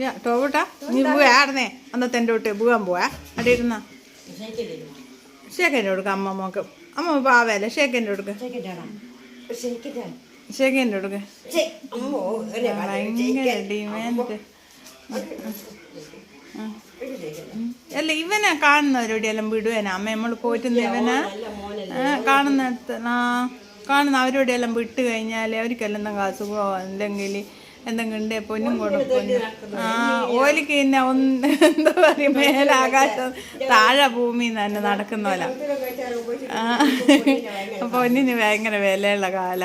ടോബൂട്ടാ നീ പോയായിരുന്നേ അന്നത്തെ എന്റെ വിട്ട് പോകാൻ പോവാ. അവിടെ ഇരുന്ന. ഷേക്കന്റെ കൊടുക്ക അമ്മ മോക്ക്. അമ്മ പാവല്ലേ ഷേക്കന്റെ കൊടുക്ക. ഷേക്കന്റെ കൊടുക്ക. ഭയങ്കര ഡിമാൻഡ്. അല്ല ഇവനെ കാണുന്നവരോടെല്ലാം വിടുവേന? അമ്മ നമ്മൾ പോറ്റുന്ന ഇവനെ? കാണുന്ന കാണുന്നിടത്ത് ആ കാണുന്ന അവരോടെല്ലാം വിട്ട് കഴിഞ്ഞാൽ അവർക്കെല്ലാം എന്തെങ്കിലും അസുഖമോ അല്ലെങ്കിൽ എന്തെങ്കിലും പൊന്നും കൊടുക്കും ആ ഓലിക്ക് പിന്നെ ഒന്ന് എന്താ പറയുക മേലാകാശം താഴെ ഭൂമി തന്നെ നടക്കുന്ന പോലെ. ആ പൊന്നിന് ഭയങ്കര വിലയുള്ള കാല.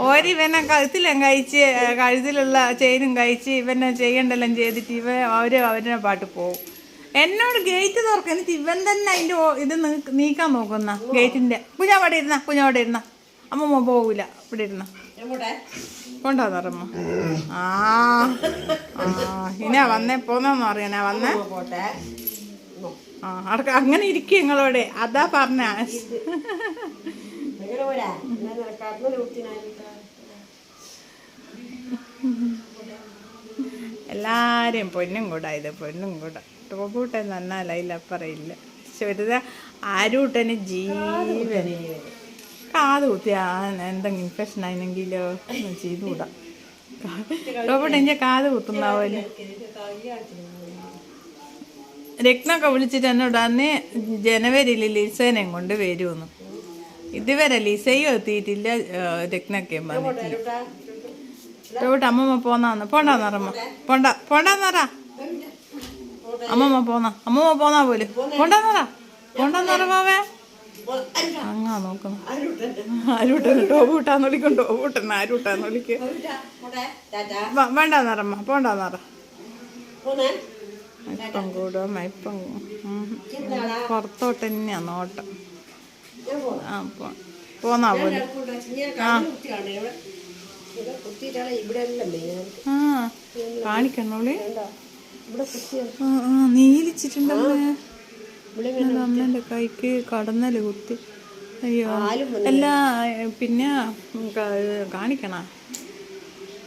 ഓര് ഇവനെ കഴുത്തിലും കഴിച്ച് കഴുത്തിലുള്ള ചെയിനും കഴിച്ച് ഇവനെ ചെയ്യണ്ടെല്ലാം ചെയ്തിട്ട് ഇവ അവർ അവരുടെ പാട്ട് പോവും. എന്നോട് ഗേറ്റ് തുറക്ക എന്നിട്ട് ഇവൻ തന്നെ അതിന്റെ ഓ- ഇത് നീക്കാൻ നോക്കുന്ന ഗേറ്റിന്റെ കുഞ്ഞാവിടെ ഇരുന്ന കുഞ്ഞാവിടെ ഇരുന്ന. അമ്മമ്മ പോകൂല ഇവിടെ ഇരുന്ന. കൊണ്ടുവന്നറമ്മ ആ ആ ഇനാ വന്നേ പോന്നെന്ന് അറിയാനാ വന്നേ? ആ അടക്ക അങ്ങനെ ഇരിക്കും നിങ്ങളോട്. അതാ പറഞ്ഞ. എല്ലാരെയും പൊന്നും കൂടാ ഇത് പൊന്നും കൂടാ. ടോപ്പൂട്ടൻ നന്നാല അതിലപ്പറയില്ല പക്ഷെ വെറുതെ ആരൂട്ടന് ജീവൻ കാത് കുത്തിയാ എന്തെങ്കിലും ഇൻഫെക്ഷൻ ആയിരുന്നെങ്കിലോ ചെയ്തുകൂടാ. റോബോട്ട് എന്റെ കാത് കുത്തുന്നാവല്ലേ രത്നൊക്കെ വിളിച്ചിട്ട് എന്നോട് അന്ന് ജനുവരിയിൽ ലിസേനയും കൊണ്ട് വരുമെന്ന്. ഇതുവരെ ലിസയും എത്തിയിട്ടില്ല രത്നൊക്കെയും പറഞ്ഞിട്ടില്ല റോബോട്ട് അമ്മമ്മ പോന്നാന്ന് പോണ്ടാന്നറമ്മ പോണ്ട പോണ്ടാന്നറ അമ്മമ്മ പോന്ന. അമ്മമ്മ പോന്നാ പോലും. പോണ്ടാന്നറ പോണ്ടാന്നറവാവേ അങ്ങാ നോക്കുന്നു ആരൂട്ടൻ ടോബൂട്ടാന്ന് വിളിക്കും ടോബൂട്ടൻ ആരൂട്ടാന്ന് വിളിക്കും. വേണ്ടാന്നറമ്മ പോണ്ടാന്നറ ഇപ്പം കൂടും ഇപ്പം. പുറത്തോട്ട് തന്നെയാ നോട്ടം. ആ പോന്നാ പോലെ ആ. ആ കാണിക്കണോളി. നീലിച്ചിട്ടുണ്ടല്ലേ? അമ്മേന്റെ കൈക്ക് കടന്നൽ കുത്തി. അയ്യോ. അല്ല പിന്നെ കാണിക്കണ.